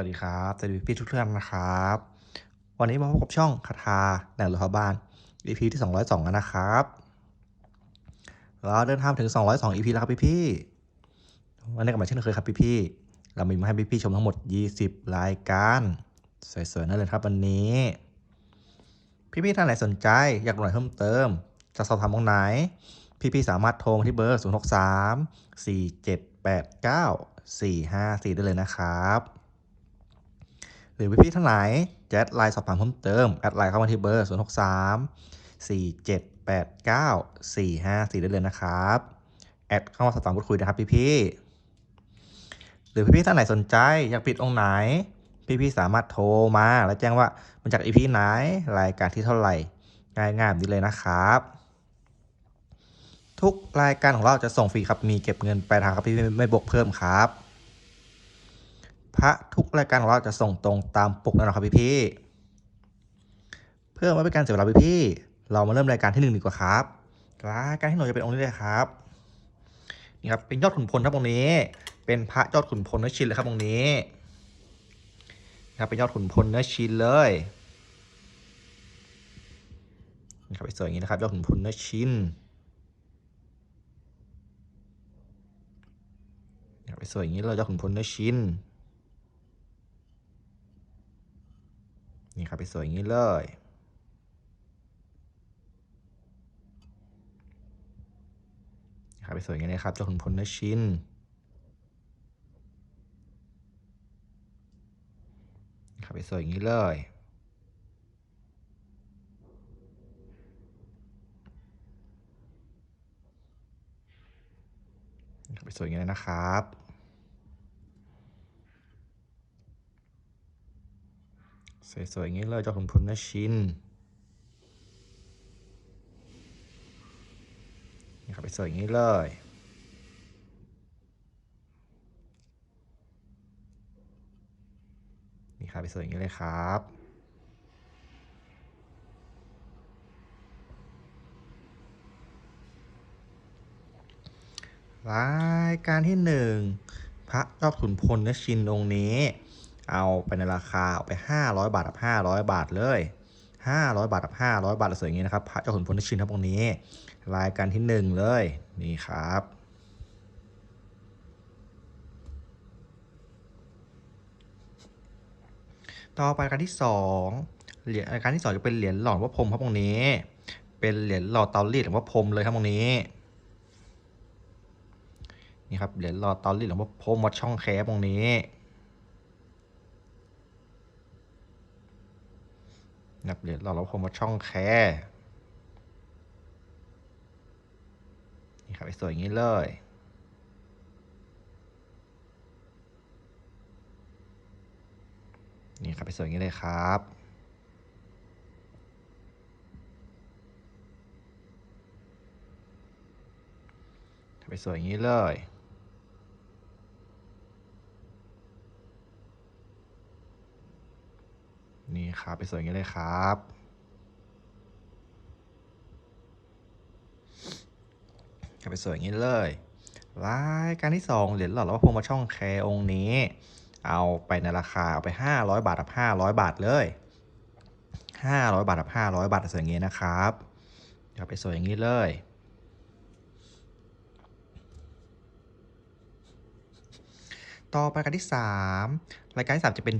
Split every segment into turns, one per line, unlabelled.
วัสดีครับสวัสดีพี่ทุกท่านนะครับ วันนี้มาพบกับช่องคาถาแหล่งรถบ้าน EP ที่ 202แล้วนะครับ เราเดินทางถึง 202 EP แล้วครับพี่พี่วันนี้กลับมาเช่นเคยครับพี่พี่เรามีมาให้พี่พี่ชมทั้งหมด 20 รายการ สวยๆนั่นเลยครับวันนี้ พี่พี่ท่านไหนสนใจอยากรู้อะไรเพิ่มเติม จะสอบถามตรงไหน พี่พี่สามารถโทรมาที่เบอร์ 063 4789 454 ได้เลยนะครับ รือพี่ๆท่านไหนจะแอดไลน์สอบถามเพิ่มเติม แอดไลน์เข้ามาที่เบอร์ 0 6 3 4 7 8 9 4 5 4 ได้เลยนะครับ แอดเข้ามาสอบถามพูดคุยนะครับพี่ๆหรือพี่ๆท่านไหนสนใจอยากปิดองค์ไหน พี่ๆสามารถโทรมาแล้วแจ้งว่ามันจากอีพีไหนรายการที่เท่าไหร่ง่ายๆแบบนี้เลยนะครับ ทุกรายการของเราจะส่งฟรีครับมีเก็บเงินปลายทางครับพี่ๆไม่บวกเพิ่มครับ พระทุกรายการของเราจะส่งตรงตามปกแน่นอนครับพี่พี่เพื่อไม่เป็นการเสียเวลาพี่พี่เรามาเริ่มรายการที่หนึ่งดีกว่าครับรายการที่หนึ่งจะเป็นองค์นี้เลยครับนี่ครับเป็นยอดขุนพลครับองค์นี้ เป็นพระยอดขุนพลเนื้อชินเลยครับองค์นี้นครับเป็นยอดขุนพลเนื้อชินเลยนี่ครับไปสวยอย่างนี้นะครับยอดขุนพลเนื้อชินไปสวยอย่างนี้เลยยอดขุนพลเนื้อชิ้น นี่ครับไปสวยอย่างนี้เลย นี่ครับไปสวยอย่างนี้เลยครับจ้าขุนพลเนื้อชิ้นนี่ครับไปสวยอย่างนี้เลยครับไปสวยอย่างนี้นะครับ สวยๆอย่างนี้เลยเจ้าขุนพลนชินนี่ครับไปสวยอย่างนี้เลยนี่ครับไปสวยอย่างนี้เลยครับรายการที่หนึ่งพระยอดขุนพลนชินองค์นี้ เอาไปในราคาเอาไป 500 บาทกับ500 บาทเลย 500 บาทกับ500 บาทสวยอย่างนี้นะครับพระเจ้าขุนพลเนื้อชินครับองนี้ รายการที่หนึ่งเลยนี่ครับต่อไปการที่สองเหรียญการที่สองจะเป็นเหรียญหลอดพระพรมครับตรงนี้ เป็นเหรียญหลอดเตารีดหลวงพ่อพรมเลยครับตรงนี้นี่ครับเหรียญหลอดเตารีดหลวงพ่อพรมวัดช่องแคบตรงนี้ นับเหรียญหลอดหลวงพ่อพรหมวัดช่องแคนี่ครับไปสวยอย่างนี้เลยนี่ครับไปสวยอย่างนี้เลยครับ ไปสวยอย่างนี้เลย นี่ครับไปสวยงนี้เลยครับ ก็ไปสวยอย่างนี้เลยรายการที่สองเหรียญหลอดแล้วพรหมาช่องแคร์องค์นี้ เอาไปในราคาเอาไป 500 บาทกับ500 บาทเลย 500 บาทกับ500 บาทสวยอย่างนี้นะครับเดี๋ยวไปสวยอย่างนี้เลยต่อไปรายการที่ 3 รายการที่ 3 จะเป็น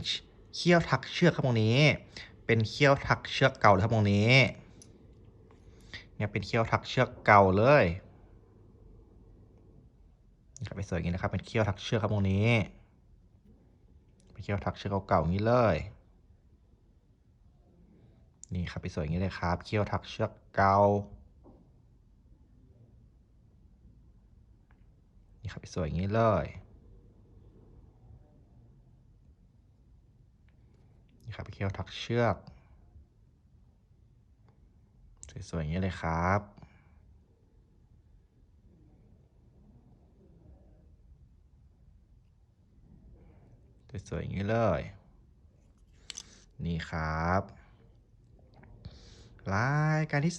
เขี้ยวทักเชือกครับตรงนี้ เป็นเขี้ยวทักเชือกเก่าเลยครับตรงนี้ เนี่ยเป็นเขี้ยวทักเชือกเก่าเลยนี่ครับไปสวยอย่างนี้นะครับ เป็นเขี้ยวทักเชือกครับตรงนี้ เป็นเขี้ยวทักเชือกเก่าๆอย่างนี้เลย นี่ครับไปสวยอย่างนี้เลยครับ เขี้ยวทักเชือกเก่า นี่ครับไปสวยอย่างนี้เลย นี่ครับไปเขี้ยวทักเชือก สวยๆอย่างนี้เลยครับสวยๆอย่างนี้เลย นี่ครับรายการที่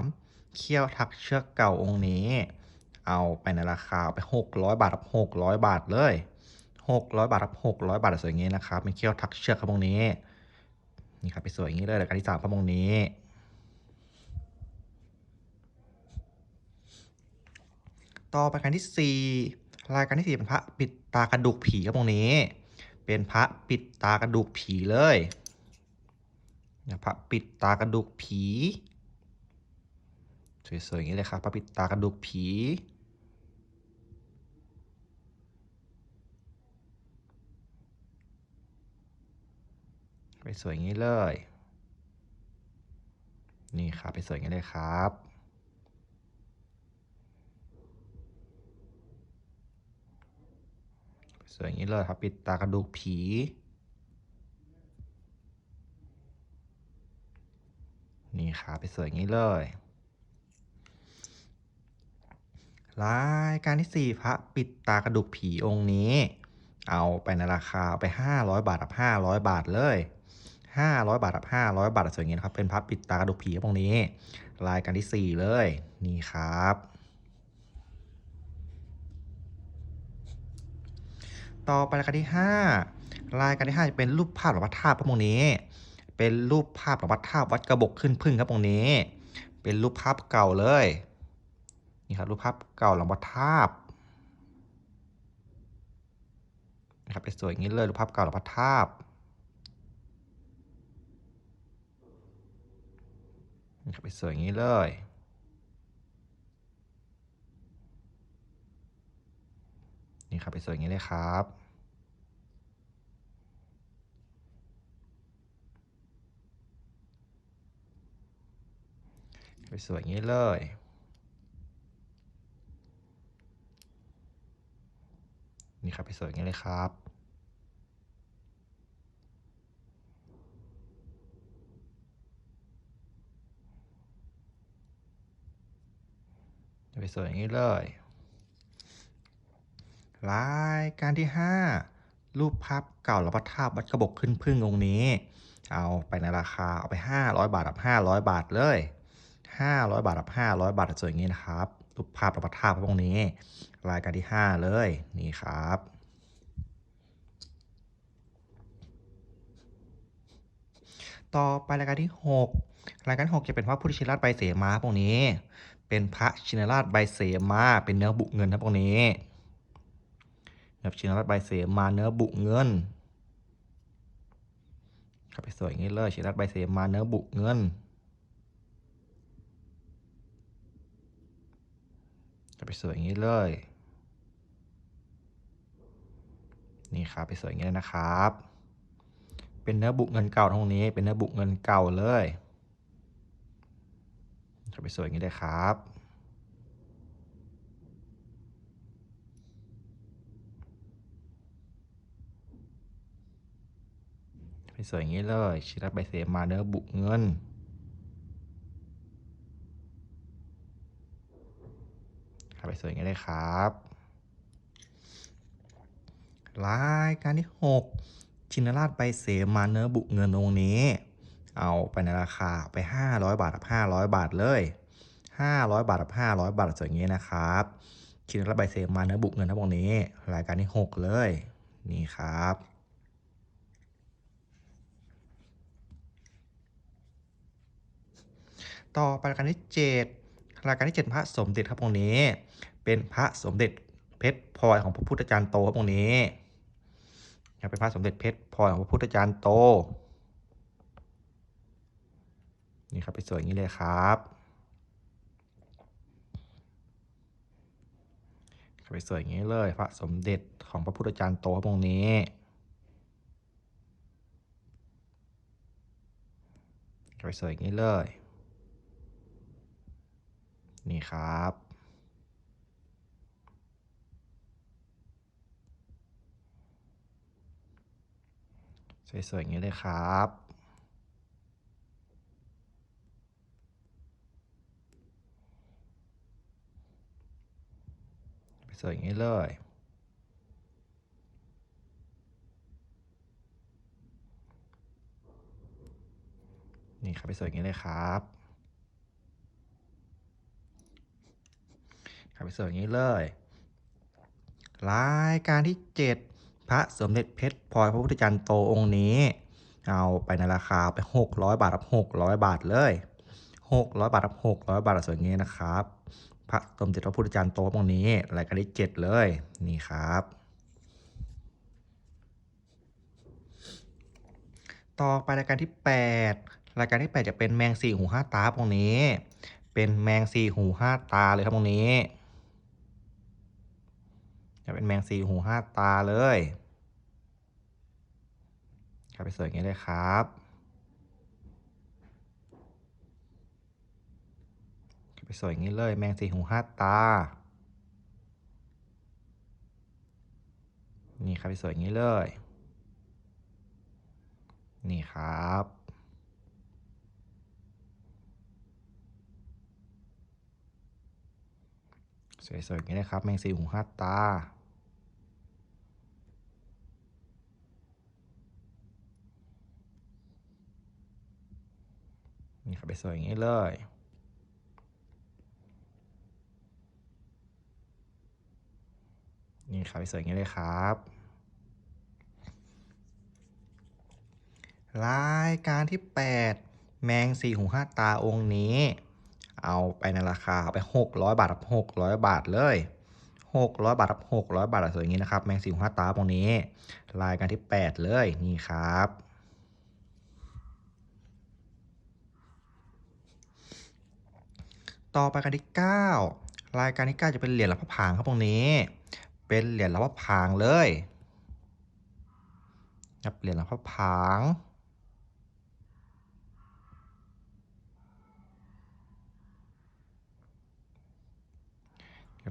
3เขี้ยวทักเชือกเก่าองค์นี้ เอาไปในราคาไป 600 บาทรับ600 บาทเลย 600 บาทรับ600 บาทสวยอย่างนี้นะครับเป็นเขี้ยวทักเชือกครับตรงนี้ นี่ครับไปสวยอย่างนี้เลยรายการที่สามครับตรงนี้ ต่อไปการที่สี่รายการที่สี่เป็นพระปิดตากระดูกผีครับตรงนี้ เป็นพระปิดตากระดูกผีเลยเนี่ยพระปิดตากระดูกผี สวยๆอย่างนี้เลยครับพระปิดตากระดูกผี ไปสวยงี้เลย นี่ครับไปสวยงี้เลยครับ สวยงี้เลยครับ ปิดตากระดูกผีนี่ครับไปสวยงี้เลยรายการที่ 4 พระปิดตากระดูกผีองค์นี้ เอาไปในราคาเอาไป 500 บาทกับ500 บาทเลย 500 บาทกับ500 บาทสวยอย่างนี้นะครับ เป็นพระปิดตากระดูกผีองค์นี้ รายการที่ 4 เลย นี่ครับ ต่อไปรายการที่ 5 รายการที่ 5 จะเป็นรูปภาพหลวงพ่อธาตุพระองนี้ เป็นรูปภาพหลวงพ่อธาตุวัดกระบอกขึ้นพึ่งครับตรงนี้ เป็นรูปภาพเก่าเลย นี่ครับรูปภาพเก่าหลวงพ่อธาตุนะครับเป็นสวยอย่างนี้เลยรูปภาพเก่าหลวงพ่อธาตุ นี่ครับเป็นสวยอย่างนี้เลยนี่ครับเป็นสวยอย่างนี้เลยครับไปสวยอย่างนี้เลยนี่ครับไปสวยอย่างนี้เลยครับ สวยอย่างนี้เลยรายการที่ 5 รูปภาพเก่าหลวงพ่อธาตุวัดกระบอกขึ้นพึ่งองค์นี้ เอาไปในราคาเอาไป 500 บาทกับ500 บาทเลย 500 บาทกับ500 บาทสวยอย่างนี้นะครับ รูปภาพหลวงพ่อธาตุองค์นี้ รายการที่ 5 เลยนี่ครับต่อไปรายการที่ 6 รายการ 6 จะเป็นพระพุทธชินราชใบเสมาพวกนี้ เป็นพระชินราชใบเสมาเป็นเนื้อบุเงินครับพวกนี้นะครับชินราชใบเสมาเนื้อบุเงินครับไปสวยอย่างนี้เลยชินราชใบเสมาเนื้อบุเงินครับไปสวยอย่างนี้เลย นี่ครับไปสวยอย่างนี้เลยนะครับ เป็นเนื้อบุเงินเก่าตรงนี้ เป็นเนื้อบุเงินเก่าเลย ไปสวยอย่างนี้เลยครับ ไปสวยอย่างนี้เลยชิรัตใบเสมาเนื้อบุเงินครับไปสวยอย่างนี้เลยครับรายการที่ 6 ชินราชใบเสมาเนื้อบุเงินองนี้ เอาไปในราคาไป 500 บาทกับ500 บาทเลย 500 บาทกับ500 บาทสวยงนี้นะครับชินราชใบเสมาเนื้อบุเงินทั้งหมดนี้ รายการที่ 6 เลย นี่ครับต่อไปรายการที่ 7 รายการที่ 7 พระสมเด็จครับตรงนี้ เป็นพระสมเด็จเพชรพลอยของพระพุทธจารย์โตครับตรงนี้เป็นพระสมเด็จเพชรพลอยของพระพุทธจารย์โต นี่ครับไปสวยอย่างนี้เลยครับไปสวยอย่างนี้เลยพระสมเด็จของพระพุทธจารย์โตครับตรงนี้ไปสวยอย่างนี้เลย นี่ครับ สวยๆอย่างนี้เลยครับ สวยอย่างนี้เลยนี่ครับไปสวยอย่างนี้เลยครับครับไปสวยอย่างนี้เลยรายการที่ 7พพระสมเด็จเพชรพลอยพระพุทธจารย์โตองค์นี้ เอาไปในราคาไป 600 บาทรับ 600 บาทเลย 600 บาทรับ 600 บาทสวยงี้นะครับ พระสมเด็จพระพุทธจารย์โตองค์นี้รายการที่7เลยนี่ครับ ต่อไปรายการที่8รายการที่8จะเป็นแมงสี่หูห้าตาตรงนี้ เป็นแมงสี่หูห้าตาเลยครับตรงนี้จะเป็นแมงสี่หูห้าตาเลยครับไปสวยอย่างนี้เลยครับ ไปสวยงี้เลย แมงสี่หูห้าตา นี่ครับไปสวยงี้เลย นี่ครับสวยๆอย่างนี้นะครับ แมงสี่หูห้าตา นี่ครับไปสวยอย่างนี้เลย นี่ครับไปสวยอย่างนี้เลยครับ รายการที่ 8 แมงสี่หูห้าตาองค์นี้ เอาไปในราคาไป 600 บาทรับ600 บาทเลย600 บาทรับ600 บาทสวยอย่างนี้นะครับแมงสี่หูห้าตาองค์นี้ รายการที่ 8 เลยนี่ครับต่อไปกันที่ 9 รายการที่ 9 จะเป็นเหรียญรับพระผางครับตรงนี้ เป็นเหรียญรับพระผางเลยครับเหรียญรับพระผาง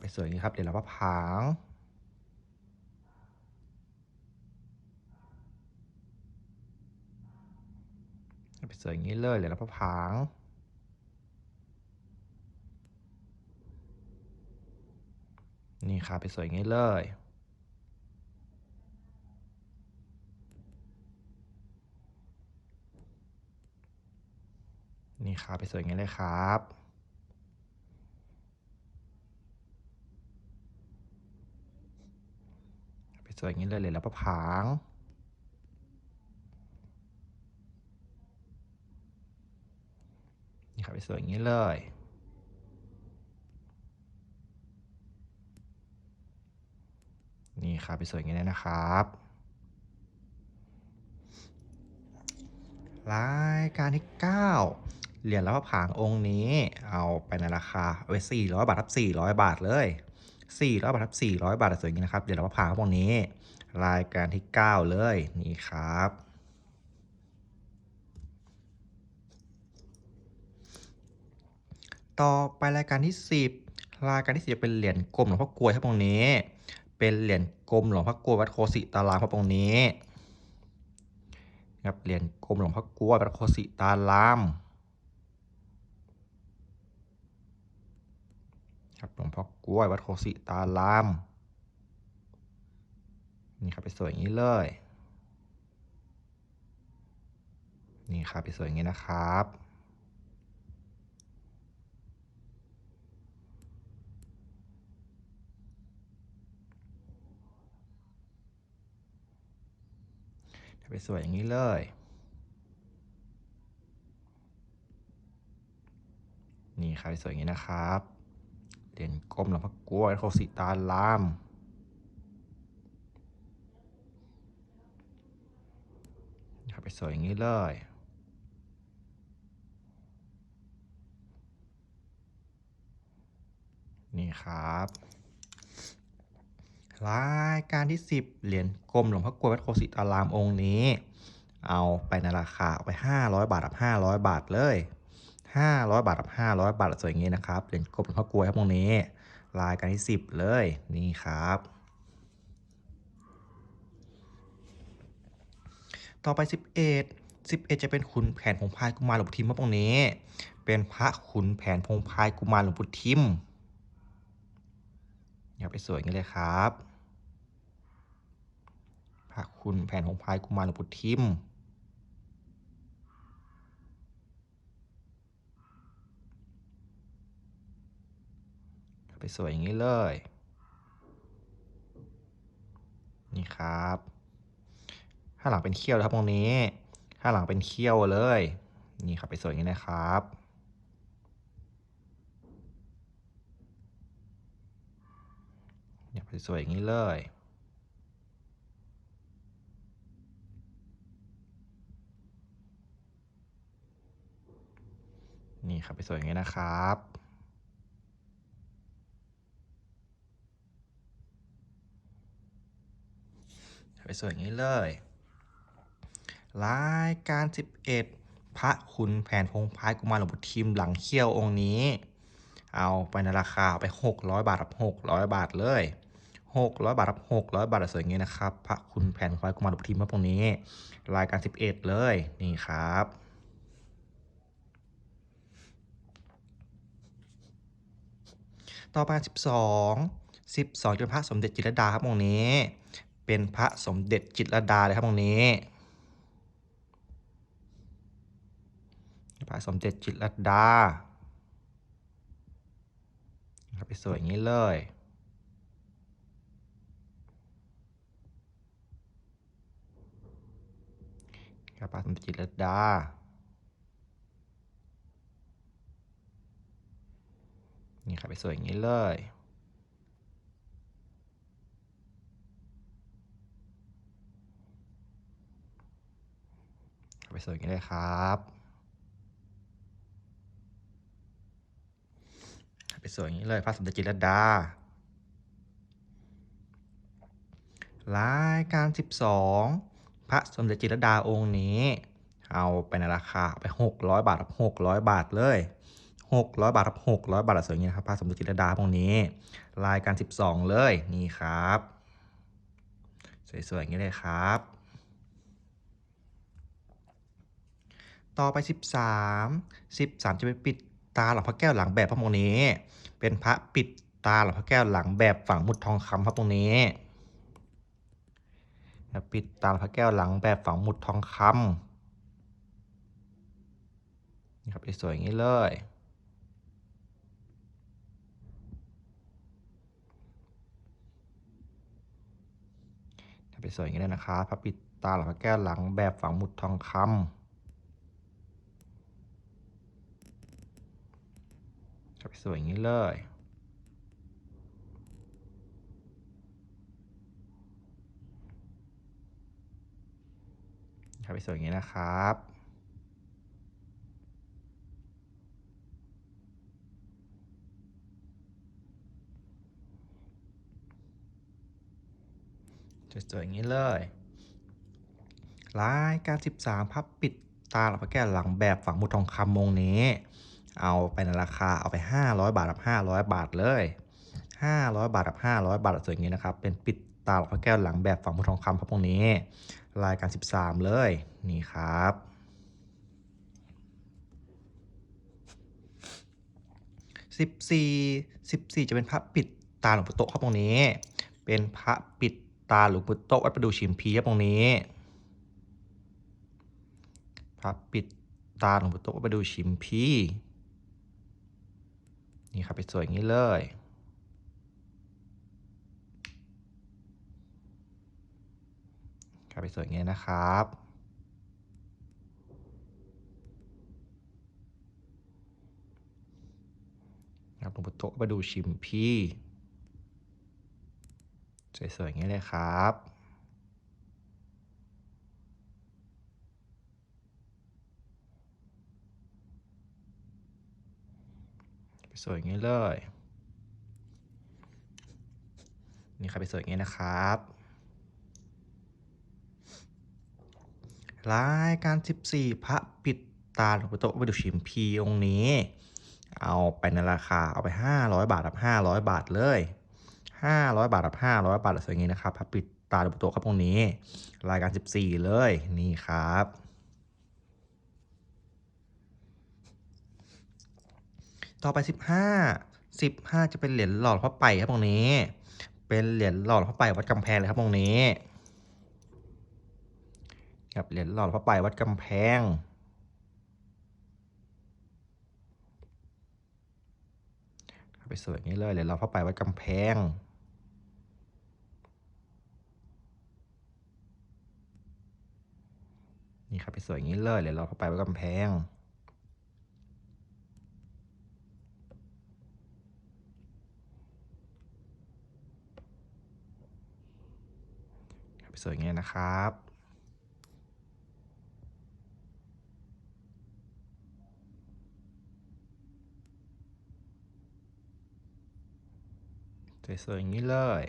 ไปสวยอย่างนี้ครับเหรียญรับพระผางไปสวยอย่างนี้เลยเหรียญรับพระผาง นี่ครับไปสวยงี้เลย นี่ครับไปสวยงี้เลยครับไปสวยอย่างนี้เลยเลยแล้วประผาง นี่ครับไปสวยอย่างนี้เลย นี่ครับไปสวยอย่างนี้เลยนะครับรายการที่ 9 เหรียญรับพระผางองค์นี้ เอาไปในราคาเอาไป400บาทครับ400บาทเลย400บาทครับ400บาทสวยอย่างนี้นะครับเหรียญรับพระผางองค์นี้ รายการที่ 9 เลยนี่ครับต่อไปรายการที่ 10 รายการที่10จะเป็นเหรียญกลมหลวงพ่อกลวยครับตรงนี้ เป็นเหรียญกลมหลวงพ่อกลวยวัดโคสิตารามครับตรงนี้ครับเหรียญกลมหลวงพ่อกลวยวัดโคสิตารามครับหลวงพ่อกล้วยวัดโคสิตารามนี่ครับไปสวยอย่างนี้เลยนี่ครับไปสวยอย่างนี้นะครับ ไปสวยอย่างนี้เลย นี่ครับสวยอย่างนี้นะครับเหรียญกลมหลวงพ่อกล้วยโคสิตารามครับไปสวยอย่างนี้เลยนี่ครับ รายการที่ 10 เหรียญกลมหลวงพ่อกลวยวัดโคสิตารามองค์นี้ เอาไปในราคาเอาไป 500 บาทกับ500 บาทเลย 500 บาทกับ500 บาทสวยอย่างนี้นะครับเหรียญกลมหลวงพ่อกลวยครับตรงนี้รายการที่ 10 เลยนี่ครับ ต่อไป 11 11 จะเป็นขุนแผนพงพายกุมารหลวงปู่ทิมครับตรงนี้ เป็นพระขุนแผนพงพายกุมารหลวงปู่ทิม อย่าไปสวยงี้เลยครับพระคุณแผนของพายกุมารหลวงปู่ทิมไปสวยอย่างนี้เลย นี่ครับข้างหลังเป็นเขี้ยวครับตรงนี้ข้างหลังเป็นเขี้ยวเลย นี่ครับไปสวยอย่างนี้นะครับ เนี่ยไปสวยอย่างนี้เลย นี่ครับไปสวยอย่างนี้นะครับไปสวยอย่างนี้เลยรายการ 11 พระคุณแผนพงพายกุมารหลวงปู่ทิมหลังเขี้ยวองค์นี้ เอาไปในราคาไป 600 บาทรับ600 บาทเลย 600 บาทรับ600 บาทสวยอย่างนี้นะครับพระคุณแผ่นพงพายกุมารหลวงปู่ทิมครับตรงนี้ รายการ 11 เลยนี่ครับต่อไป12 12จะเป็นพระสมเด็จจิตรดาครับตรงนี้ เป็นพระสมเด็จจิตรดาเลยครับตรงนี้ พระสมเด็จจิตรดา ครับไปสวยอย่างนี้เลยครับพระสมจิตรดา นี่ครับไปสวยอย่างนี้เลยไปสวยอย่างนี้เลยครับไป สวยอย่างนี้เลยพระสมเด็จจิตรดารายการ 12 พระสมเด็จจิตรดาองค์นี้ เอาไปในราคาไป 600 บาทรับ600 บาทเลย 600 บาทรับ600 บาทสวยอย่างนี้นะครับพระสมเด็จจิตรดาพวกนี้ รายการ 12 เลยนี่ครับ สวยๆอย่างนี้เลยครับ ต่อไป 13 13 จะเป็นปิด ตาหลวงพ่อแก้วหลังแบบพระมงนี้ เป็นพระปิดตาหลวงพ่อแก้วหลังแบบฝังมุดทองคำครับตรงนี้ครับปิดตาหลวงพ่อแก้วหลังแบบฝังมุดทองคำนี่ครับสวยอย่างนี้เลยไปสวยอย่างนี้เลยนะครับพระปิดตาหลวงพ่อแก้วหลังแบบฝังมุดทองคำไป สวยงี้เลย ครับไปสวยงี้นะครับสวยๆอย่างนี้เลยรายการ 13 พับปิดตาหลับพระแก้วหลังแบบฝังมุดทองคำวงนี้ เอาไปในราคาเอาไป 500 บาทกับ500 บาทเลย 500 บาทกับ500 บาทสวยอย่างนี้นะครับ เป็นปิดตาหลับพระแก้วหลังแบบฝังมุทองคำพับวงนี้ รายการ 13 เลย นี่ครับ 14 14 จะเป็นพระปิดตาหลวงปู่โตครับตรงนี้ เป็นพระปิดตาหลวงปู่โตวัดประดูชิมพีครับตรงนี้ พระปิดตาหลวงปู่โตวัดประดูชิมพี นี่ครับไปสวยอย่างนี้เลย ครับไปสวยอย่างนี้นะครับครับหลวงปู่โตะมาดูชิมพี่ สวยๆอย่างนี้เลยครับ สวยงี้เลย นี่ครับไปสวยงี้นะครับ รายการ 14 พระปิดตาหลวงปู่โตะวัดปดูชิมพีองค์นี้ เอาไปในราคาเอาไป 500 บาทครับ 500 บาทเลย 500 บาทครับ 500 บาทสวยงี้นะครับพระปิดตาหลวงปู่โตครับองค์นี้ รายการ 14 เลยนี่ครับ ต่อไป 15 15 จะเป็นเหรียญหลอดพระไปครับตรงนี้ เป็นเหรียญหลอดพระไปวัดกำแพงเลยครับตรงนี้กับเหรียญหลอดพระไปวัดกำแพงไปสวยงี้เลยเหรียญหลอดพระไปวัดกำแพงนี่ครับไปสวยงี้เลยเหรียญหลอดพระไปวัดกำแพง สวยอย่างนี้นะครับสวยๆอย่างนี้เลย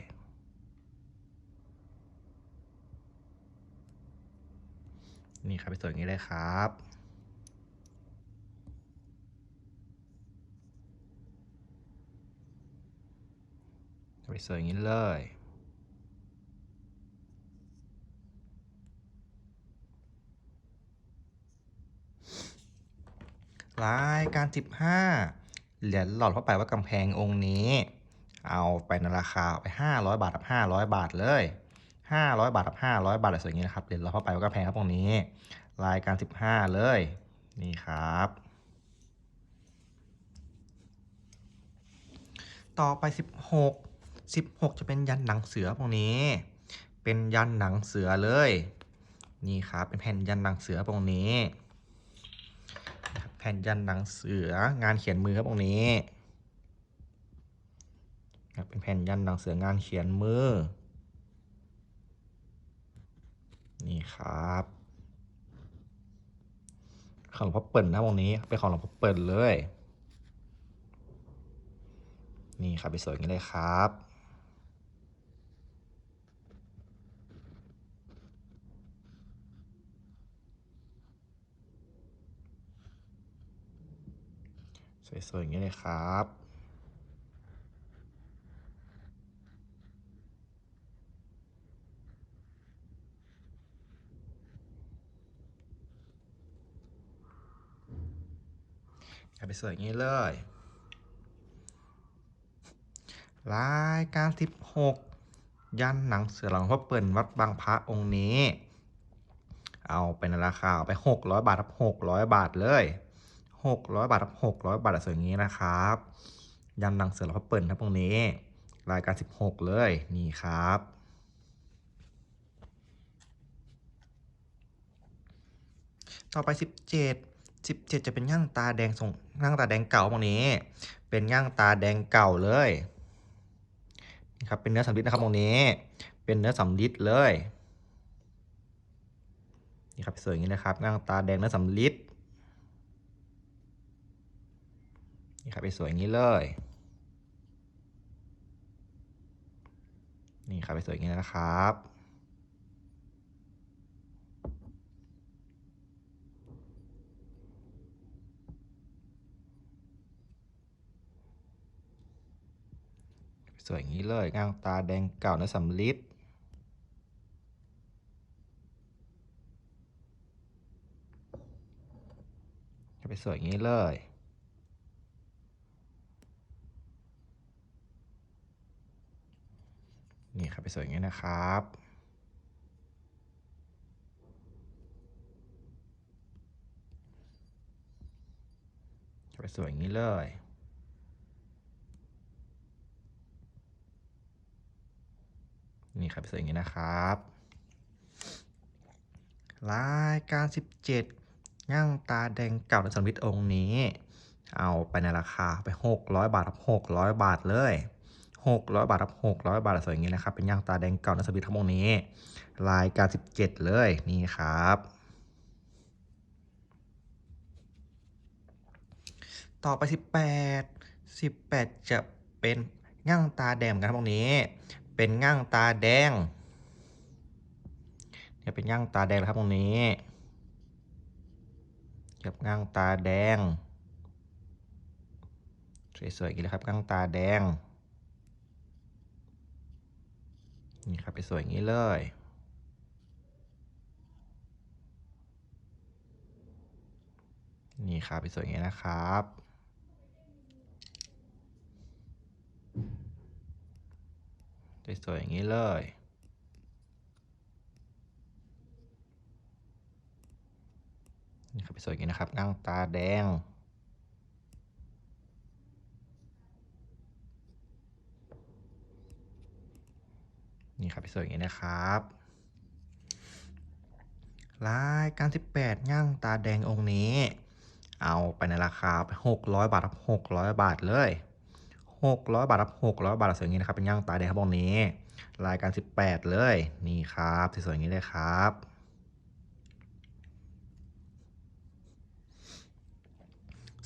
นี่ครับไปสวยอย่างนี้เลยครับไปสวยอย่างนี้เลย รายการ 15 เหรียญหลอดเข้าไปว่ากำแพงองค์นี้ เอาไปในราคาไป 500 บาทกับ500 บาทเลย 500 บาทกับ500 บาทอะไรอย่างนี้นะครับเหรียญหลอดเข้าไปว่ากำแพงครับตรงนี้ รายการ 15 เลย นี่ครับ ต่อไป 16 16 จะเป็นยันหนังเสือตรงนี้ เป็นยันหนังเสือเลย นี่ครับเป็นแผ่นยันหนังเสือตรงนี้ แผ่นยันหนังเสืองานเขียนมือครับตรงนี้ครับเป็นแผ่นยันหนังเสืองานเขียนมือ นี่ครับของหลวงพ่อเปิ่นนะตรงนี้เป็นของหลวงพ่อเปิ่นเลย นี่ครับไปสวยงนี้เลยครับ สวยๆอย่างนี้เลยครับไปสวยอย่างนี้เลย รายการ 16 ยันหนังเสือหลังพ่อเปิ่นวัดบางพระองค์นี้ เอาไปในราคาเอาไป 600 บาทครับ600 บาทเลย 600 บาทครับ600 บาทสวยอย่างนี้นะครับยันหนังเสือหลังพ่อเปิ่นครับตรงนี้ รายการ 16 เลยนี่ครับต่อไป 17 17 จะเป็นย่างตาแดงทรงย่างตาแดงเก่าตรงนี้ เป็นย่างตาแดงเก่าเลยนี่ครับเป็นเนื้อสำลิดนะครับตรงนี้ เป็นเนื้อสำลิดเลยนี่ครับสวยอย่างนี้นะครับย่างตาแดงเนื้อสำลิด นี่ครับไปสวยอย่างนี้เลย นี่ครับไปสวยอย่างนี้นะครับ สวยอย่างนี้เลยงางตาแดงเก่าเนื้อสำลิดไปสวยอย่างนี้เลย นี่ครับไปสวยอย่างนี้นะครับไปสวยอย่างนี้เลยนี่ครับสวยอย่างนี้นะครับ รายการ 17ย่างตาแดงเก่าในสมฤทธิ์องค์นี้ เอาไปในราคาไป 600 บาทครับ600 บาทเลย 600 บาทครับ600 บาทสวยอย่างนี้นะครับ เป็นย่างตาแดงเก่าในสมฤทธิ์ทั้งองค์นี้ รายการ 17 เลยนี่ครับ ต่อไป 18 18 จะเป็นย่างตาแดงกันครับตรงนี้ เป็นย่างตาแดงเนี่ยเป็นย่างตาแดงนะครับตรงนี้กับย่างตาแดง สวยๆอย่างนี้เลยครับย่างตาแดง นี่ครับไปสวยอย่างนี้เลยนี่ครับไปสวยอย่างนี้นะครับสวยอย่างนี้เลยนี่ครับไปสวยอย่างนี้นะครับง่งตาแดง นี่ครับไป สวยอย่างนี้นะครับรายการ 18ย่างตาแดงองค์นี้ เอาไปในราคา 600 บาทครับ600 บาทเลย 600 บาทครับ600 บาทสวยอย่างนี้นะครับเป็นย่างตาแดงครับองค์นี้ รายการ 18 เลยนี่ครับสวยๆอย่างนี้เลยครับ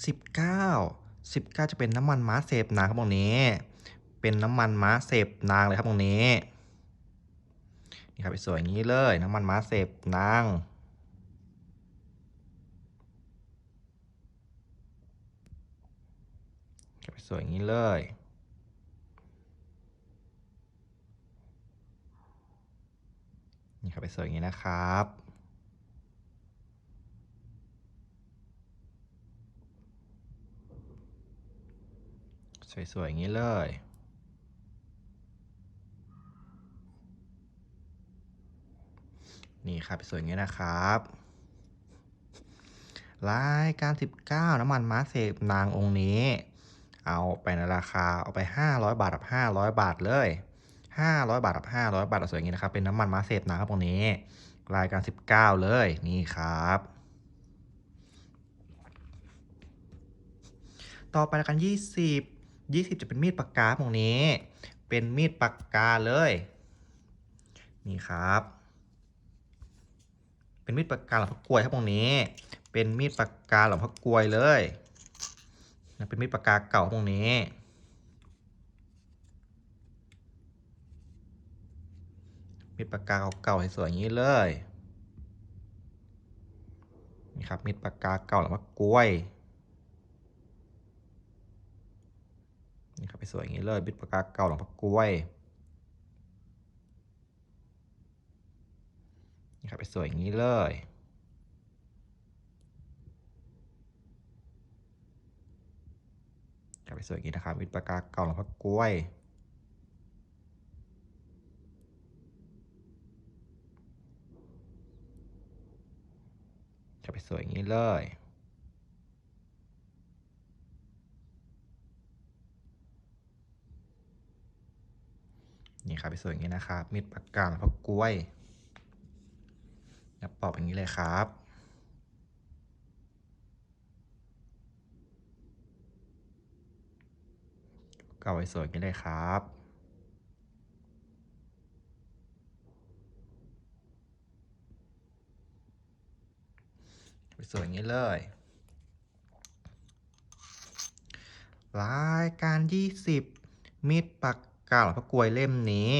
19 19จะเป็นน้ำมันม้าเสพนางครับตรงนี้ เป็นน้ำมันม้าเสพนางเลยครับตรงนี้ นี่ครับสวยอย่างนี้เลยน้ำมันม้าเสพนางสวยอย่างนี้เลยนี่ครับสวยอย่างนี้นะครับสวยๆอย่างนี้เลย นี่ครับสวยอย่างนี้นะครับรายการ 19 น้ำมันม้าเสพนางองค์นี้ เอาไปในราคาเอาไป 500 บาทกับ500 บาทเลย 500 บาทกับ500 บาทสวยอย่างนี้นะครับ เป็นน้ำมันม้าเสพนางครับตรงนี้ รายการ 19 เลยนี่ครับต่อไปรายการ20 20 จะเป็นมีดปากกาตรงนี้ เป็นมีดปากกาเลย นี่ครับ เป็นมีดปากกาหลวงพ่อกลวยครับตรงนี้ เป็นมีดปากกาหลวงพ่อกลวยเลยนะเป็นมีดปากกาเก่าตรงนี้ มีดปากกาเก่าๆสวยๆอย่างนี้เลยนี่ครับมีดปากกาเก่าหลวงพ่อกลวยนี่ครับไปสวยอย่างนี้เลยบิดปากกาเก่าหลวงพ่อกลวย ครับไปสวยอย่างนี้เลยครับไปสวยอย่างนี้นะครับบิดปากกาเก่าหลวงพ่อกล้วยจะไปสวยอย่างนี้เลยนี่ครับไปสวยอย่างนี้นะครับมีดปากกาหลวงพ่อกล้วย นะปอกอย่างนี้เลยครับ ก็ไว้สวยอย่างนี้เลยครับไปสวยอย่างนี้เลย รายการ20มีดปากกาหลวงพ่อกลวยเล่มนี้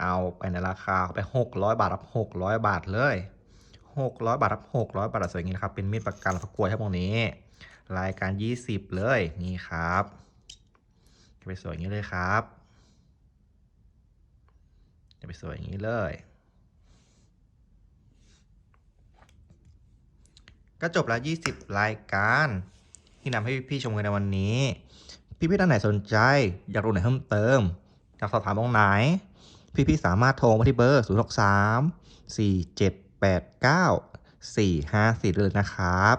เอาไปในราคาไป600บาทรับ600บาทเลย 600 บาทรับ 600 บาทสวยอย่างนี้นะครับ เป็นมีดปากกาหลวงพ่อกวยครับตรงนี้ รายการ 20 เลยนี่ครับจะไปสวยอย่างนี้เลยครับจะไปสวยอย่างนี้เลย ก็จบแล้ว 20 รายการที่นำให้พี่ๆชมกันในวันนี้ พี่ๆท่านไหนสนใจ อยากรู้ไหนเพิ่มเติมอยากสอบถามตรงไหน พี่ๆสามารถโทรมาที่เบอร์ 0 6 3 4 7 8 9 4 5 4เลยนะครับ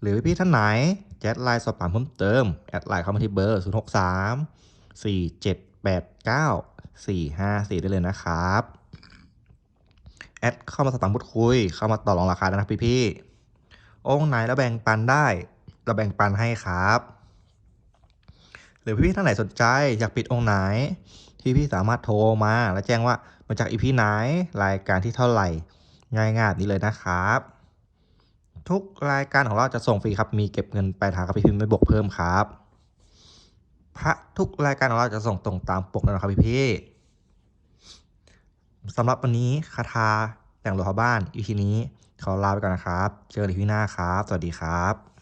หรือพี่ท่านไหนจะแอดไลน์สอบถามเพิ่มเติม แอดไลน์เข้ามาที่เบอร์ 0 6 3 4 7 8 9 4 5 4 ได้เลยนะครับ แอดเข้ามาสอบถามพูดคุย เข้ามาต่อรองราคาได้นะพี่ๆองค์ไหนแล้วแบ่งปันได้ เราแบ่งปันให้ครับ หรือพี่ๆท่านไหนสนใจอยากปิดองค์ไหนที่พี่สามารถโทรมา แล้วแจ้งว่า มาจากอีพีไหนรายการที่เท่าไหร่ ง่ายๆนี้เลยนะครับ ทุกรายการของเราจะส่งฟรีครับ มีเก็บเงินปลายทางครับพี่ๆไม่บวกเพิ่มครับ พระทุกรายการของเราจะส่งตรงตามปกนะครับพี่ๆสำหรับวันนี้คาถาแต่งหลวงพ่อบ้านอีพีนี้ขอลาไปก่อนนะครับ เจอกันอีพีหน้าครับ สวัสดีครับ